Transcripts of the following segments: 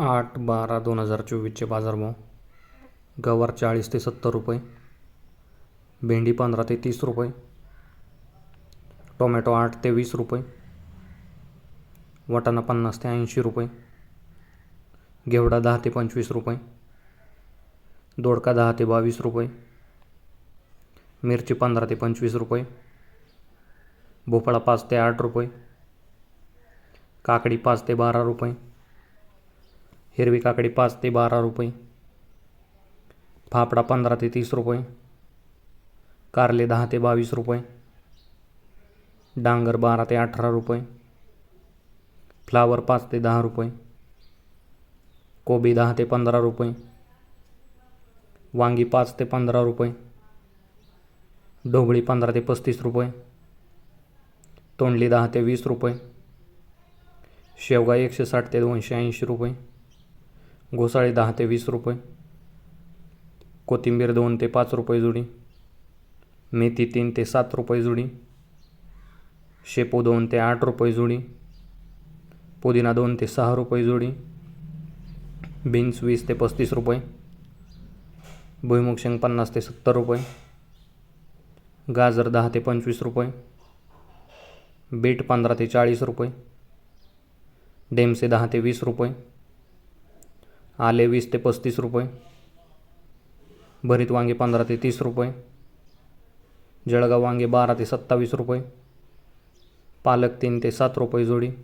आठ बारा दोन हजार चोवीसचे बाजारभाव. गवार चाळीस ते सत्तर रुपये. भेंडी पंधरा ते तीस रुपये. टोमॅटो आठ ते वीस रुपये. वाटाणा पन्नास ते ऐंशी रुपये. घेवडा दहा ते पंचवीस रुपये. दोडका दहा ते बावीस रुपये. मिरची पंधरा ते पंचवीस रुपये. भोपळा पाच ते आठ रुपये. काकडी पाच ते बारा रुपये. हिरवी काकडी पाच ते बारा रुपये. फाफडा पंधरा ते तीस रुपये. कारले दहा ते बावीस रुपये. डांगर बारा ते अठरा रुपये. फ्लावर पाच ते दहा रुपये. कोबी दहा ते पंधरा रुपये. वांगी पाच ते पंधरा रुपये. ढोबळी पंधरा ते पस्तीस रुपये. तोंडली दहा ते वीस रुपये. शेवगा एकशे साठ ते दोनशे ऐंशी रुपये. घोसाळे दहा ते वीस रुपये. कोथिंबीर दोन ते पाच रुपये जुडी. मेथी तीन ते सात रुपये जुडी. शेपू दोन ते आठ रुपये जुडी. पुदिना दोन ते सहा रुपये जुडी. बीन्स वीस ते पस्तीस रुपये. भुईमुग शेंग पन्नास ते सत्तर रुपये. गाजर दहा ते पंचवीस रुपये. बीट पंधरा ते चाळीस रुपये. डेमसे दहा ते वीस रुपये. आले वीस ते पस्तीस रुपये. भरीत वांगे पंधरा ते तीस रुपये. जळगाव वांगे बारा ते सत्तावीस रुपये. पालक तीन ते सात रुपये जोडी.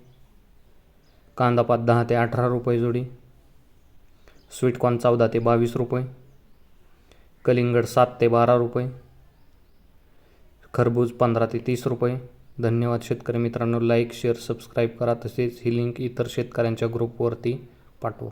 कांदापात दहा ते अठरा रुपये जोडी. स्वीटकॉर्न चौदा ते बावीस रुपये. कलिंगड सात ते बारा रुपये. खरबूज पंधरा ते तीस रुपये. धन्यवाद शेतकरी मित्रांनो. लाईक शेअर सबस्क्राईब करा. तसेच ही लिंक इतर शेतकऱ्यांच्या ग्रुपवरती पाठवा.